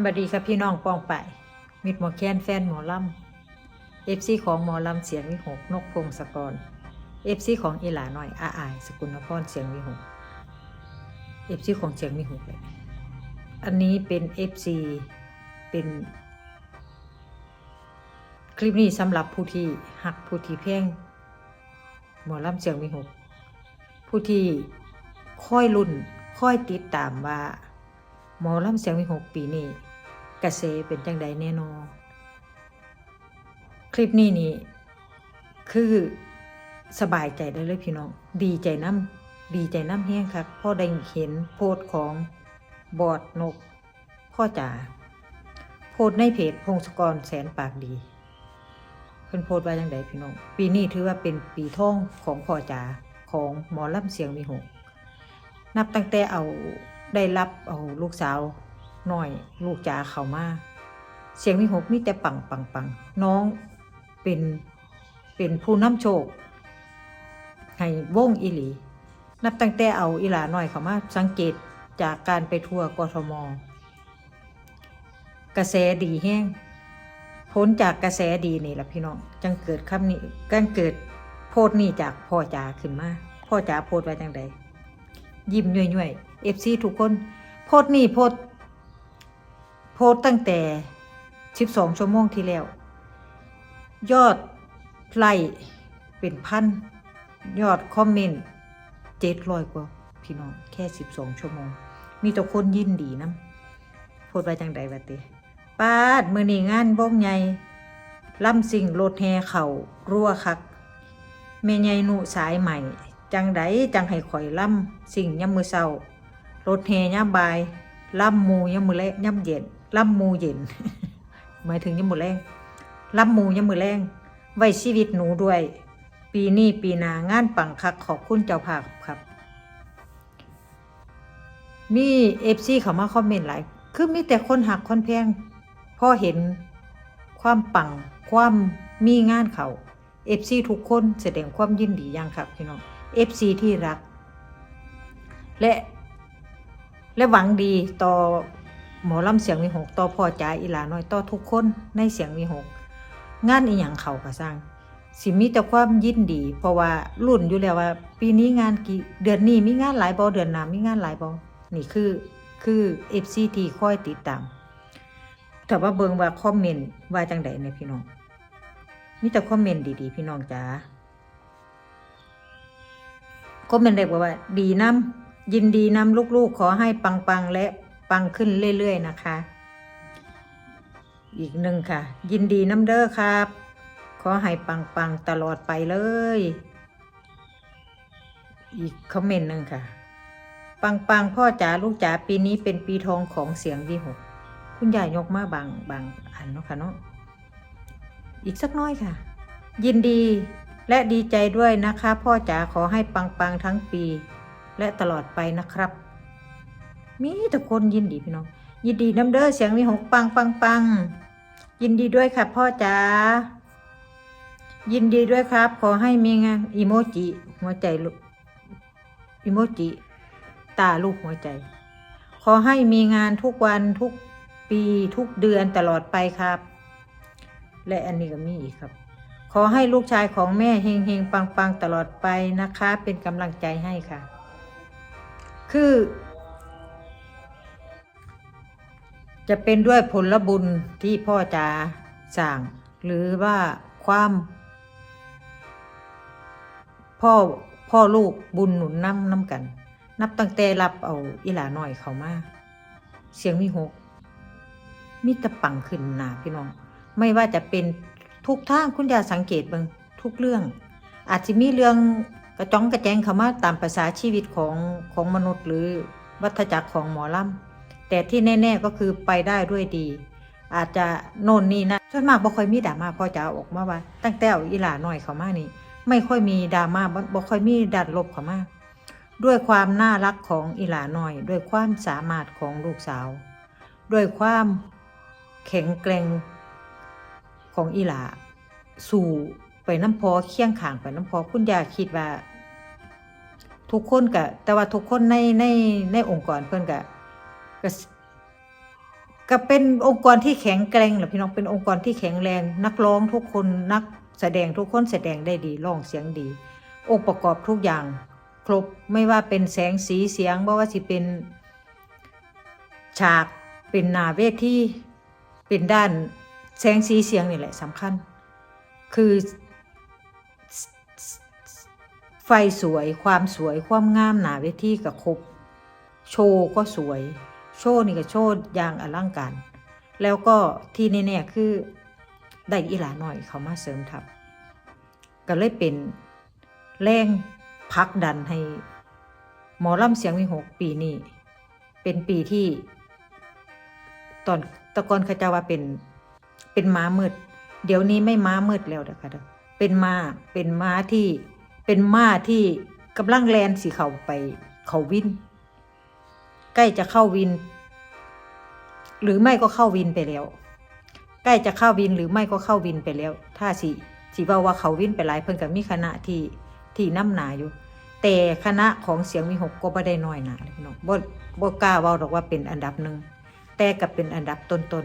สวัสดีครับพี่น้องปองไป มิดหมอแค้นแฟนหมอลำเอฟซีของหมอลำเสียงวิหกนกพงศกรเอฟซีของอีหลาหน่อยอาอาย สกุลนพรเสียงวิหกเอฟซีของเสียงวิหกเลยอันนี้เป็นเอฟซีเป็น คลิปนี้สำหรับผู้ที่หักผู้ที่เพ่งหมอลำเสียงวิหกผู้ที่ค่อยรุ่นค่อยติดตามว่าหมอลำเสียงวิหกปีนี้ กระเสเป็นจังใดแน่นอนคลิปนี้นี่คือสบายใจได้เลยพี่น้อง ดีใจน้ำดีใจน้ำแห้งครับพ่อได้เห็นโพสของบอดนก พ่อจ๋าโพสในเพจพงศกรแสนปากดีเพิ่นโพสว่าจังใดพี่น้อง ปีนี้ถือว่าเป็นปีท่องของพ่อจ๋าของหมอลำเสียงวิหกนับตั้งแต่เอาได้รับเอาลูกสาว หน่อยลูกจ๋าเขามา เสียงวิหกมีแต่ปังปังปังน้องเป็นเป็นผู้นำโชค ให้วงอิหลี นับตั้งแต่เอาอีหลาหน่อยเขามาสังเกตจากการไปทัวร์กทม กระแสดีแห้งพ้นจากกระแสดีนี่แหละพี่น้องจังเกิดคำนี้กันเกิดโพดนี่จากพ่อจ๋าขึ้นมาพ่อจ๋าโพดไว้จังใดยิ้มย่วยย่วยเอฟซีทุกคน โพดนี่โพด โพดตั้งแต่สิบสองชั่วโมงที่แล้ว ยอดไลค์เป็นพัน ยอดคอมเมนต์เจ็ดร้อยกว่า พี่น้อง แค่สิบสองชั่วโมง มีแต่คนยินดีนะโพดไว้จังใดวะเตปาดมือนี่งานบ้องใหญ่ล่ำสิ่งโลดแฮเข่ารั่วคักเมยใหญ่หนุสายใหม่ จังไดจังให้ข่อยล่ำสิ่งย่ำมือเศร้ารถแห่ย่ำบายล่ำมูย่ำมือและย่ำเย็น ล่ำมูเย็น หมายถึงย่ำมือแรงล่ำมูย่ำมือแรงไว้ชีวิตหนูด้วย ปีนี้ปีหนางานปังคักขอบคุณเจ้าภาพครับ มีเอฟซีเขามาคอมเมนต์หลาย คือมีแต่คนหักคนแพงพ่อเห็นความปังความมีงานเขาเอฟซีทุกคนแสดงความยินดีอย่างครับพี่น้องเอฟซีที่รัก และและหวังดีต่อ หมอลำเสียงมีหกต่อพ่อจ๋าอีหลาน้อยต่อทุกคนในเสียงมีหกงานอีหยังเขาก็สร้าง สิมีแต่ความยินดี เพราะว่ารุ่นอยู่แล้วว่า ปีนี้งานกี่เดือนนี้มีงานหลายบอเดือนหน้ามีงานหลายบอนี่คือคือเอฟซีที่คอยติดตามแต่ว่าเบิงว่าคอมเมนต์ว่าจังใดในยพี่น้องมีแต่คอมเมนต์ดีๆ พี่น้องจ๋าคอมเมนต์เด็กบอกว่า ดีน้ำยินดีน้ำลูกๆ ขอให้ปังๆและ ปังขึ้นเรื่อย ๆ นะคะ อีกหนึ่งค่ะ ยินดีน้ำเด้อครับ ขอให้ปัง ๆ ตลอดไปเลย อีกคอมเมนต์หนึ่งค่ะ ปัง ๆ พ่อจ๋าลูกจ๋าปีนี้เป็นปีทองของเสียงวีหกคุณยายยกมาบางบางอันเนาะค่ะเนาะอีกสักน้อยค่ะ ยินดีและดีใจด้วยนะคะ พ่อจ๋าขอให้ปัง ๆ ทั้งปี และตลอดไปนะครับ มีแต่คนยินดีพี่น้อง ยินดีน้ำเด้อเสียงมีหกปังปังปังยินดีด้วยค่ะพ่อจ๋ายินดีด้วยครับ ขอให้มีงานอีโมจิหัวใจลูกอีโมจิตาลูกหัวใจ ขอให้มีงานทุกวันทุกปีทุกเดือนตลอดไปครับ และอันนี้ก็มีอีกครับ ขอให้ลูกชายของแม่เฮงเฮงปังปังตลอดไปนะคะ เป็นกำลังใจให้ค่ะ คือ จะเป็นด้วยผลบุญที่พ่อจ๋าสั่ง หรือว่าความพ่อพ่อลูกบุญหนุนน้ำน้ำกัน นับตั้งแต่รับเอาอีหลาหน่อยเขามาเสียงมีหกมีตะปังขึ้นหนาพี่น้อง ไม่ว่าจะเป็นทุกทางคุณยาสังเกตเบิงทุกเรื่อง อาจจะมีเรื่องกระจ้องกระแจงเข้ามาตามภาษาชีวิตของของมนุษย์ หรือวัฏจักรของหมอลำ แต่ที่แน่ ๆก็คือไปได้ด้วยดี อาจจะโน่นนี่นะส่วนมากบ่ค่อยมีดราม่าพอจะเอาอกมาว่า ตั้งแต่อีหลาหน่อยเขามานี่ ไม่ค่อยมีดราม่าบ่ค่อยมีดัดลบเขามาด้วยความน่ารักของอีหลาหน่อย ด้วยความสามารถของลูกสาว ด้วยความแข็งแกร่งของอีหลาสู่ไปน้ำพอเคียงข่างไปน้ำพอคุณยาคิดว่า ทุกคนกะแต่ว่าทุกคนในในในองค์กรเพื่อนกะ ก็ก็เป็นองค์กรที่แข็งแกร่งแหละพี่น้องเป็นองค์กรที่แข็งแรงนักร้องทุกคนนักแสดงทุกคนแสดงได้ดีร้องเสียงดี องค์ประกอบทุกอย่าง ครบไม่ว่าเป็นแสงสีเสียงบ่ว่าสิเป็นฉากเป็นหนาเวทีเป็นด้านแสงสีเสียงนี่แหละสำคัญ คือไฟสวยความสวยความงามหนาเวทีกับครบ โชว์ก็สวย โชว์นี่ก็โชว์อย่างอลังการ แล้วก็ที่แน่ๆคือได้อีหลาหน่อยเขามาเสริมทัพ ก็เลยเป็นแรงผลักดันให้หมอลำเสียงวิหกปีนี้เป็นปีที่ ตอนตะกอนขจะว่าเป็นเป็นม้ามืด เดี๋ยวนี้ไม่ม้ามืดแล้วนะคะเด้อเป็นม้าเป็นม้าที่เป็นม้าที่กำลังแลนสีเขาไปเขาวิ่น ใกล้จะเข้าวิน หรือไม่ก็เข้าวินไปแล้ว ใกล้จะเข้าวินหรือไม่ก็เข้าวินไปแล้ว ถ้าสิสิว่าว่าเขาวินไปหลายเพิ่นกับมีคณะที่ที่น้ำหนาอยู่ แต่คณะของเสียงมีหกก็ไม่ได้น้อยหนาเลยพี่น้องบ่บ่กล้าว่าหรอกว่าเป็นอันดับหนึ่งแต่กับเป็นอันดับต้น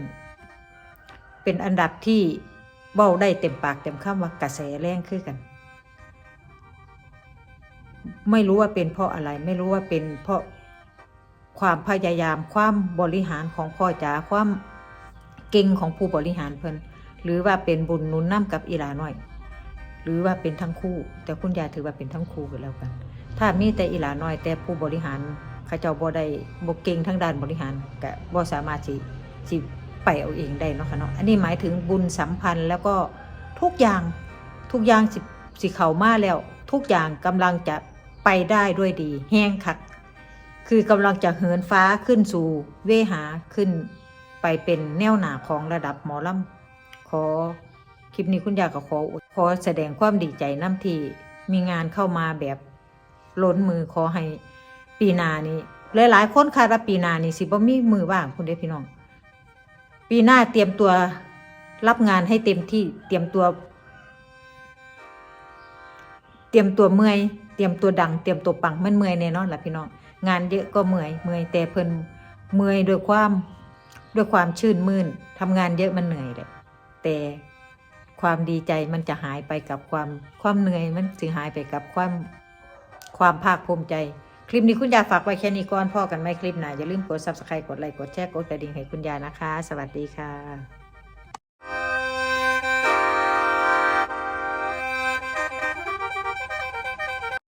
ๆเป็นอันดับที่เบ้าได้เต็มปากเต็มคำว่ากระแสแรงคือกัน ไม่รู้ว่าเป็นเพราะอะไร ไม่รู้ว่าเป็นเพราะ ความพยายามความบริหารของพ่อจ๋าความเก่งของผู้บริหารเพิ่นหรือว่าเป็นบุญนุนน้ำกับอีหลาน้อย หรือว่าเป็นทั้งคู่ แต่คุณยายถือว่าเป็นทั้งคู่กันแล้วกัน ถ้ามีแต่อีหลาน้อย แต่ผู้บริหารเขาเจ้าบ่ได้บ่เก่งทั้งด้านบริหารก็บ่สามารถสิสิไปเอาเองได้เนาะค่ะเนาะอันนี้หมายถึงบุญสัมพันธ์แล้วก็ทุกอย่างทุกอย่างสิสิเข้ามาแล้ว ทุกอย่างกำลังจะไปได้ด้วยดี แห้งคัก คือกำลังจะเหินฟ้าขึ้นสู่เวหาขึ้นไปเป็นแนวหนาของระดับหมอลำขอคลิปนี้คุณยายก็ขอขอแสดงความดีใจน้ำที่มีงานเข้ามาแบบล้นมือขอให้ปีนานี้หลายๆคนคาดว่าปีนานี้สิบ่มีมือว่างคุณเด้พี่น้อง ปีหน้าเตรียมตัวรับงานให้เต็มที่เตรียมตัว เตรียมตัวเมื่อย เตรียมตัวดังเตรียมตัวปังมันเมื่อยแน่นอนล่ะพี่น้องงานเยอะก็เมื่อยเมื่อยแต่เพิ่นเมื่อยด้วยความด้วยความชื่นมื่นทำงานเยอะมันเหนื่อยแหละแต่ความดีใจมันจะหายไปกับความความเหนื่อยมันสิหายไปกับความความภาคภูมิใจ คลิปนี้คุณยายฝากไว้แค่นี้ก่อนพ่อกันไหมคลิปหน้าอย่าลืมกด subscribe กดไลค์กดแชร์กดกระดิ่งให้คุณยายนะคะ สวัสดีค่ะ